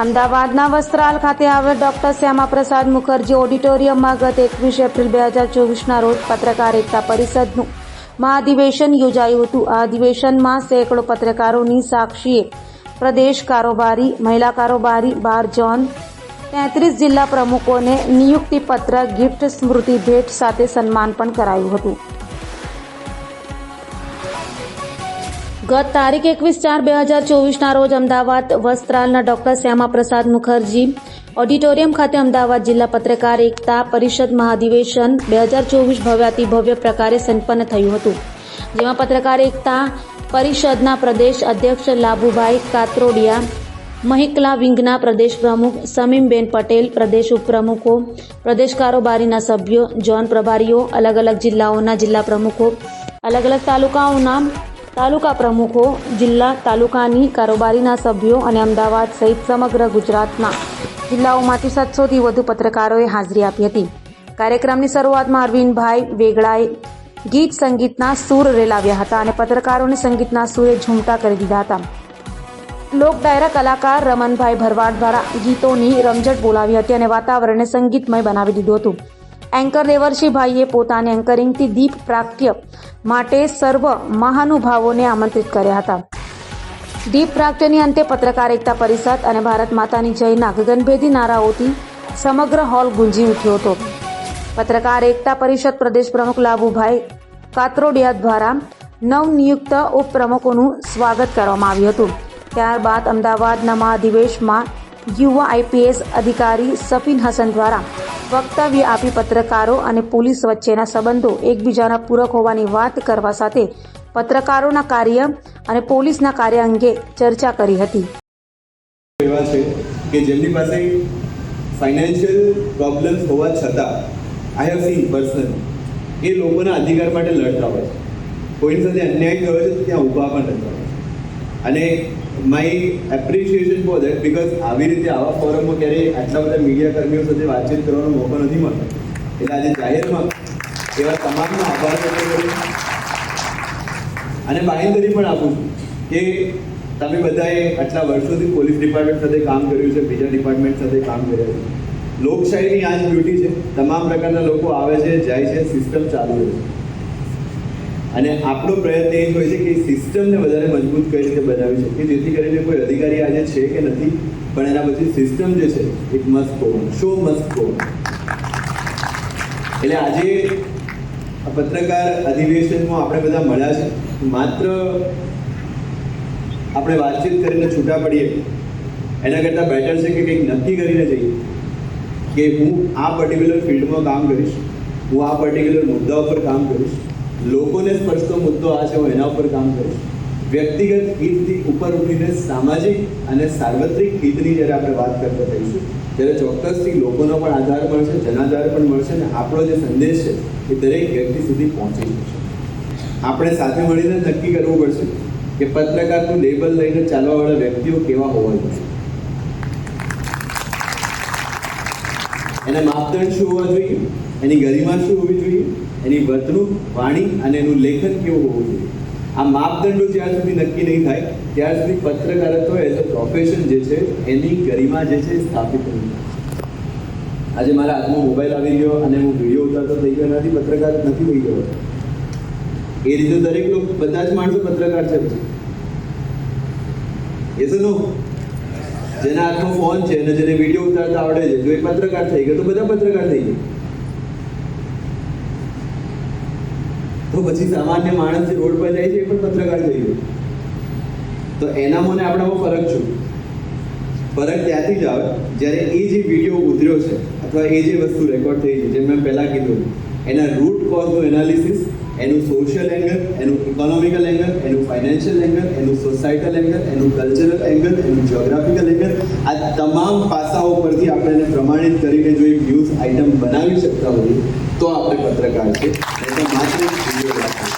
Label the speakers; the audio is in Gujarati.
Speaker 1: અમદાવાદના વસ્ત્રાલ ખાતે આવેલ ડોક્ટર શ્યામાપ્રસાદ મુખર્જી ઓડિટોરિયમમાં ગત એકવીસ એપ્રિલ બે હજાર ચોવીસના રોજ પત્રકાર એકતા પરિષદનું મહાધિવેશન યોજાયું હતું. આ અધિવેશનમાં સેંકડો પત્રકારોની સાક્ષીએ પ્રદેશ કારોબારી, મહિલા કારોબારી, બાર જોન, તેત્રીસ જિલ્લા પ્રમુખોને નિયુક્તિપત્ર, ગિફ્ટ, સ્મૃતિ ભેટ સાથે સન્માન પણ કરાયું હતું. ગત તારીખ એકવીસ ચાર બે હજાર ચોવીસના રોજ અમદાવાદ વસ્ત્રાલના ડોક્ટર શ્યામાપ્રસાદ મુખર્જી, ઓડિટોરિયમ ખાતે અમદાવાદ જિલ્લા પત્રકાર એકતા પરિષદ મહાધિવેશન બે હજાર ચોવીસ ભવ્યાતિ ભવ્ય પ્રકારે સંપન્ન થયું હતું. જેમાં પત્રકાર એકતા પરિષદના પ્રદેશ અધ્યક્ષ લાભુભાઈ કાત્રોડિયા, મહિકલા વિંગના પ્રદેશ પ્રમુખ સમીમબેન પટેલ, પ્રદેશ ઉપપ્રમુખો પ્રદેશ કારોબારીના સભ્યો, જોન પ્રભારીઓ, અલગ અલગ જિલ્લાઓના જિલ્લા પ્રમુખો, અલગ અલગ તાલુકાઓના તાલુકા પ્રમુખો, જિલ્લા તાલુકાની કારોબારીના સભ્યો અને અમદાવાદ સહિત સમગ્ર ગુજરાતના જિલ્લાઓમાંથી સાતસોથી વધુ પત્રકારોએ હાજરી આપી હતી. કાર્યક્રમની શરૂઆતમાં અરવિંદભાઈ વેગડાએ ગીત સંગીતના સૂર રેલાવ્યા હતા અને પત્રકારોને સંગીતના સૂરે ઝૂમતા કરી દીધા હતા. લોક ડાયરા કલાકાર રમનભાઈ ભરવાડ દ્વારા ગીતોની રમઝટ બોલાવી હતી અને વાતાવરણને સંગીતમય બનાવી દીધું હતું. એન્કર દેવર્ષીભાઈએ પોતાની એન્કરિંગથી દીપ પ્રાગટ્ય માટે સર્વ મહાનુભાવોને આમંત્રિત કર્યા હતા. દીપ પ્રાગટ્યની અંતે પત્રકાર એકતા પરિષદ અને ભારત માતાની જયના ગગનભેદી નારાઓથી સમગ્ર હોલ ગુંજી ઉઠ્યો હતો. પત્રકાર એકતા પરિષદ પ્રદેશ પ્રમુખ લાભુભાઈ કાત્રોડિયા દ્વારા નવનિયુક્ત ઉપપ્રમુખોનું સ્વાગત કરવામાં આવ્યું હતું. ત્યારબાદ અમદાવાદના મહાધિવેશમાં યુવા આઈપીએસ અધિકારી સફીન હસન દ્વારા વક્તવ્ય આપી પત્રકારો અને પોલીસ વચ્ચેના સંબંધો એકબીજાના પૂરક હોવાની વાત કરવા સાથે પત્રકારોના કાર્ય અને પોલીસના કાર્ય અંગે ચર્ચા કરી હતી.
Speaker 2: એવા છે કે જેમની પાસે ફાઇનાન્શિયલ પ્રોબ્લેમ્સ હોવા છતાં આઈ હેવ સીન પર્સન એ લોકોના અધિકાર માટે લડતા હોય છે. કોઈની સાથે અન્યાય થયો છે ત્યાં ઊભા પણ રહેતા હોય અને my appreciation for that because આવી રીતે આવા ફોરમમાં ક્યારેય આટલા બધા મીડિયા કર્મીઓ સાથે વાતચીત કરવાનો મોકો નથી મળતો. એટલે આજે જાહેરમાં એવા તમામનો આભાર વ્યક્ત કરું અને બાંહેધરી પણ આપું છું કે તમે બધાએ આટલા વર્ષોથી પોલીસ ડિપાર્ટમેન્ટ સાથે કામ કર્યું છે, બીજા ડિપાર્ટમેન્ટ સાથે કામ કર્યું છે. લોકશાહીની આ જ બ્યુટી છે. તમામ પ્રકારના લોકો આવે છે, જાય છે સિસ્ટમ ચાલુ રહે છે. અને આપણો પ્રયત્ન એ હોય છે કે સિસ્ટમને વધારે મજબૂત કઈ રીતે બનાવી શકીએ, જેથી કરીને કોઈ અધિકારી આજે છે કે નથી, પણ એના પછી સિસ્ટમ જે છે it must go show must go એટલે આજે પત્રકાર અધિવેશનમાં આપણે બધા મળ્યા છે. માત્ર આપણે વાતચીત કરીને છૂટા પડીએ, એના કરતાં બેટર છે કે કંઈક નક્કી કરીને જઈએ કે હું આ પર્ટિક્યુલર ફિલ્ડમાં કામ કરીશ, હું આ પર્ટિક્યુલર મુદ્દા ઉપર કામ કરીશ. લોકોને સ્પર્શતો મુદ્દો આ છે, હું એના ઉપર કામ કરીશ. વ્યક્તિગત હિતથી ઉપર ઉઠીને સામાજિક અને સાર્વત્રિક હિતની જ્યારે આપણે વાત કરતા થઈશું, ત્યારે ચોક્કસથી લોકોનો પણ આધાર મળશે, જનાધાર પણ મળશે અને આપણો જે સંદેશ છે, એ દરેક વ્યક્તિ સુધી પહોંચી જશે. આપણે સાથે મળીને નક્કી કરવું પડશે કે પત્રકારનું લેબલ લઈને ચાલવાવાળા વ્યક્તિઓ કેવા હોવા જોઈએ. એના માપદંડ શું હોવા જોઈએ? એની ગરિમા શું હોવી જોઈએ? એની વર્તણૂક, વાણી અને એનું લેખન કેવું હોવું જોઈએ? આ માપદંડો જ્યાં સુધી નક્કી નહીં થાય, ત્યાં સુધી પત્રકારત્વ એઝ અ પ્રોફેશન જે છે, એની ગરિમા જે છે સ્થાપિત નહીં આજે મારા હાથમાં મોબાઈલ આવી ગયો અને હું વીડિયો ઉતારતો થઈ ગયો નથી, પત્રકાર નથી થઈ ગયો. એ રીતે દરેક લોકો, બધા જ માણસો પત્રકાર છે એ તો નો જેના હાથમાં ફોન છે અને જેને વીડિયો ઉતારતા આવડે છે, જો એ પત્રકાર થઈ ગયો તો બધા પત્રકાર થઈ ગયા. તો પછી સામાન્ય માણસ જે રોડ પર જાય છે એ પણ પત્રકાર થઈ ગયો. તો એના મને આપણામાં ફરક શું ફરક ત્યાંથી જ આવે, જ્યારે એ જે વીડિયો ઉતર્યો છે, અથવા એ જે વસ્તુ રેકોર્ડ થઈ છે, જેમ મેં પહેલાં કીધું, એના રૂટ કોઝનું એનાલિસિસ એનું સોશિયલ એંગલ એનું ઇકોનોમિકલ એંગલ એનું ફાઇનાન્શિયલ એંગલ એનું સોસાયટલ એંગલ એનું કલ્ચરલ એંગલ એનું જ્યોગ્રાફિકલ એંગલ આ તમામ પાસાઓ પરથી આપણે એને પ્રમાણિત કરીને જો એક ન્યૂઝ આઇટમ બનાવી શકતા હોઈએ તો આપણે પત્રકાર છે માત્ર.